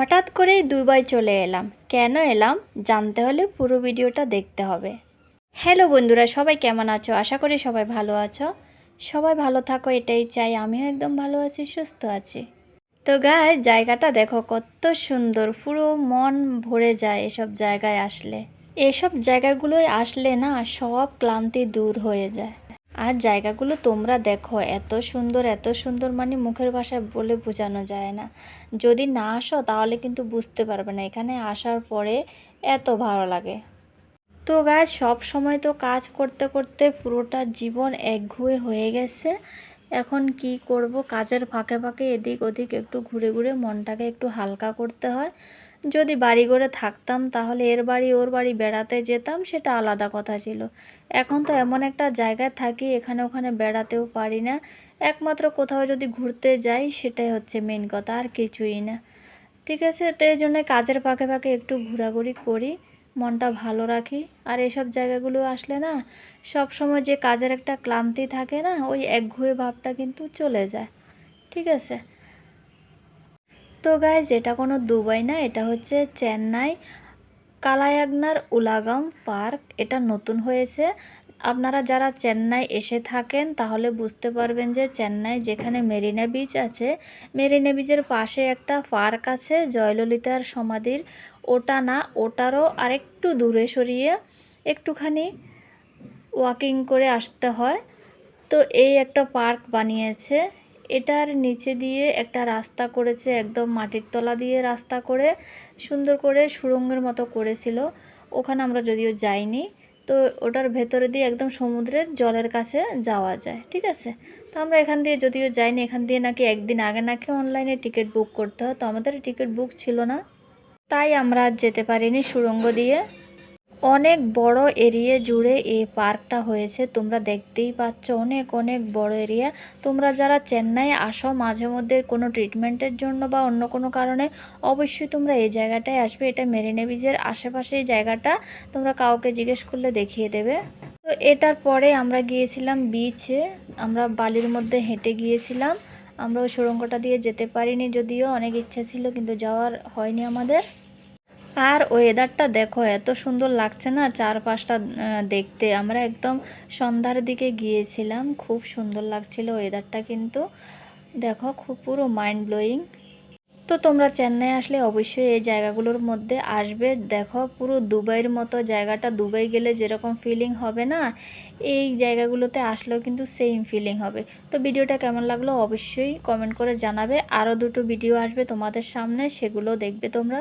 হঠাৎ করেই দুবাই চলে এলাম। কেন এলাম? জানতে হলে পুরো ভিডিওটা দেখতে হবে। হ্যালো বন্ধুরা, সবাই কেমন আছো? আশা করি সবাই ভালো আছো। সবাই ভালো থাকো, এটাই চাই। আমিও একদম ভালো আছি, সুস্থ আছি। তো গায়ে জায়গাটা দেখো কত সুন্দর। পুরো মন ভরে যায় এসব জায়গায় আসলে। এসব জায়গাগুলোয় আসলে না, সব ক্লান্তি দূর হয়ে যায়। আর জায়গাগুলো তোমরা দেখো, এত সুন্দর এত সুন্দর মানে মুখের ভাষায় বলে বোঝানো যায় না। যদি না আসো তাহলে কিন্তু বুঝতে পারবে না, এখানে আসার পরে এত ভালো লাগে। তো গাছ সব সময় তো কাজ করতে করতে পুরোটা জীবন একঘুয়ে হয়ে গেছে। এখন কি করব? কাজের ফাঁকে ফাঁকে এদিক ওদিক একটু ঘুরে ঘুরে মনটাকে একটু হালকা করতে হয়। যদি বাড়ি করে থাকতাম, তাহলে এর বাড়ি ওর বাড়ি বেড়াতে যেতাম, সেটা আলাদা কথা ছিল। এখন তো এমন একটা জায়গায় থাকি, এখানে ওখানে বেড়াতেও পারি না। একমাত্র কোথাও যদি ঘুরতে যাই, সেটাই হচ্ছে মেন কথা, আর কিছুই না। ঠিক আছে, তো এই জন্য কাজের ফাঁকে ফাঁকে একটু ঘোরাঘুরি করি, মনটা ভালো রাখি। আর এসব জায়গাগুলো আসলে না, সব সময় যে কাজের একটা ক্লান্তি থাকে না, ওই একঘুয়ে ভাবটা কিন্তু চলে যায়। ঠিক আছে তো গাইজ এটা কোনো দুবাই না, এটা হচ্ছে চেন্নাই, কালায়াগনার উলাগাম পার্ক, এটা নতুন হয়েছে। আপনারা যারা চেন্নাই এসে থাকেন, তাহলে বুঝতে পারবেন যে চেন্নাই যেখানে মেরিনা বিচ আছে, মেরিনা বিচের পাশে একটা পার্ক আছে, জয়ললিতার সমাধির। ওটা না, ওটারও আরেকটু দূরে সরিয়ে একটুখানি ওয়াকিং করে আসতে হয়। তো এই একটা পার্ক বানিয়েছে। এটার নিচে দিয়ে একটা রাস্তা করেছে, একদম মাটির তলা দিয়ে রাস্তা করে, সুন্দর করে সুড়ঙ্গের মতো করেছিল। ওখানে আমরা যদিও যাইনি, তো ওটার ভেতরে দিয়ে একদম সমুদ্রের জলের কাছে যাওয়া যায়, ঠিক আছে? তো আমরা এখান দিয়ে যদিও যাইনি, এখান দিয়ে নাকি একদিন আগে নাকি অনলাইনে টিকিট বুক করতে হয়, তো আমাদের টিকিট বুক ছিল না। তাই আমরা যেতে পারিনি সুড়ঙ্গ দিয়ে। অনেক বড় এরিয়া জুড়ে এই পার্কটা হয়েছে। তোমরা দেখতেই পাচ্ছ অনেক অনেক বড় এরিয়া। তোমরা যারা চেন্নাই আসো, মাঝে মধ্যে কোনো ট্রিটমেন্টের জন্য বা অন্য কোনো কারণে, অবশ্যই তোমরা এই জায়গাটায় আসবে। এটা মেরিনে বিচের আশেপাশে এই জায়গাটা। তোমরা কাউকে জিজ্ঞেস করলে দেখিয়ে দেবে। তো এটার পরে আমরা গিয়েছিলাম বিচে। আমরা বালির মধ্যে হেঁটে গিয়েছিলাম। আমরা ওই সুড়ঙ্গটা দিয়ে যেতে পারিনি যদিও, অনেক ইচ্ছা ছিল, কিন্তু যাওয়ার হয়নি আমাদের। আর ওয়েদারটা দেখো, এত সুন্দর লাগছে না চারপাশটা দেখতে। আমরা একদম সন্ধ্যার দিকে গিয়েছিলাম, খুব সুন্দর লাগছিল ওয়েদারটা কিন্তু। দেখো, খুব পুরো মাইন্ড ব্লোয়িং তো তোমরা চেন্নাই আসলে অবশ্যই এই জায়গাগুলোর মধ্যে আসবে। দেখো, পুরো দুবাইয়ের মতো জায়গাটা। দুবাই গেলে যেরকম ফিলিং হবে না, এই জায়গাগুলোতে আসলেও কিন্তু সেম ফিলিং হবে। তো ভিডিওটা কেমন লাগল অবশ্যই কমেন্ট করে জানাবে। আরও দুটো ভিডিও আসবে তোমাদের সামনে সেগুলো দেখবে তোমরা।